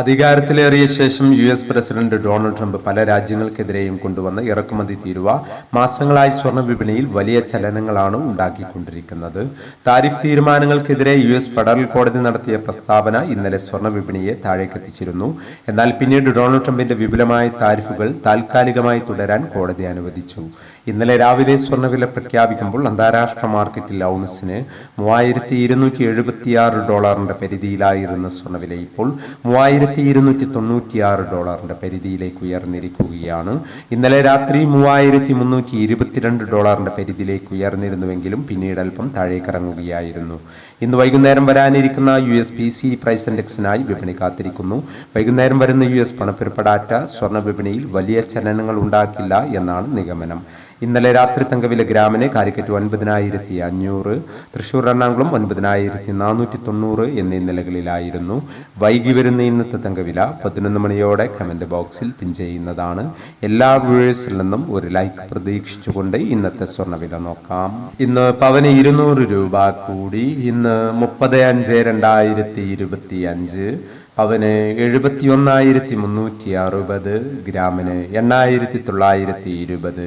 അധികാരത്തിലേറിയ ശേഷം U S president Donald Trump പല രാജ്യങ്ങൾക്കെതിരെയും കൊണ്ടുവന്ന ഇറക്കുമതി തീരുവ മാസങ്ങളായി സ്വർണ വിപണിയിൽ വലിയ ചലനങ്ങളാണ് ഉണ്ടാക്കിക്കൊണ്ടിരിക്കുന്നത്. താരിഫ് തീരുമാനങ്ങൾക്കെതിരെ യു എസ് ഫെഡറൽ കോടതി നടത്തിയ പ്രസ്താവന ഇന്നലെ സ്വർണ വിപണിയെ താഴേക്കെത്തിച്ചിരുന്നു. എന്നാൽ പിന്നീട് ഡൊണാൾഡ് ട്രംപിന്റെ വിപുലമായ താരിഫുകൾ താൽക്കാലികമായി തുടരാൻ കോടതി അനുവദിച്ചു. ഇന്നലെ രാവിലെ സ്വർണവില പ്രഖ്യാപിക്കുമ്പോൾ അന്താരാഷ്ട്ര മാർക്കറ്റിൽ ഔൺസിന് മൂവായിരത്തി ഇരുന്നൂറ്റി എഴുപത്തിയാറ് ഡോളറിന്റെ പരിധിയിലായിരുന്ന സ്വർണവില ഇപ്പോൾ മൂവായിരത്തി ഇരുന്നൂറ്റി തൊണ്ണൂറ്റിയാറ് ഡോളറിന്റെ പരിധിയിലേക്ക് ഉയർന്നിരിക്കുകയാണ്. ഇന്നലെ രാത്രി മൂവായിരത്തി മുന്നൂറ്റി ഇരുപത്തിരണ്ട് ഡോളറിന്റെ പരിധിയിലേക്ക് ഉയർന്നിരുന്നുവെങ്കിലും പിന്നീട് അല്പം താഴേക്കിറങ്ങുകയായിരുന്നു. ഇന്ന് വൈകുന്നേരം വരാനിരിക്കുന്ന U S P C price ഇൻഡെക്സിനായി വിപണി കാത്തിരിക്കുന്നു. വൈകുന്നേരം വരുന്ന യു എസ് പണപ്പെരുപ്പ ഡാറ്റ സ്വർണ വിപണിയിൽ വലിയ ചലനങ്ങൾ ഉണ്ടാക്കില്ല എന്നാണ് നിഗമനം. ഇന്നലെ രാത്രി തങ്കവിലെ ഗ്രാമിന് കാലിക്കറ്റ് ഒൻപതിനായിരത്തി അഞ്ഞൂറ് തൃശൂർ എറണാകുളം ഒൻപതിനായിരത്തി നാനൂറ്റി തൊണ്ണൂറ് എന്നീ നിലകളിലായിരുന്നു. വൈകി വരുന്ന ഇന്നത്തെ തങ്കവില പതിനൊന്ന് മണിയോടെ കമന്റ് ബോക്സിൽ പിൻ ചെയ്യുന്നതാണ്. എല്ലാ വ്യൂവേഴ്സിൽ നിന്നും ഒരു ലൈക്ക് പ്രതീക്ഷിച്ചുകൊണ്ട് ഇന്നത്തെ സ്വർണവില നോക്കാം. ഇന്ന് പവന് ഇരുന്നൂറ് രൂപ കൂടി. ഇന്ന് മുപ്പത് അഞ്ച് രണ്ടായിരത്തി ഇരുപത്തി അഞ്ച് പവന് എഴുപത്തി ഒന്നായിരത്തി മുന്നൂറ്റി അറുപത് ഗ്രാമിന് എണ്ണായിരത്തി തൊള്ളായിരത്തി ഇരുപത്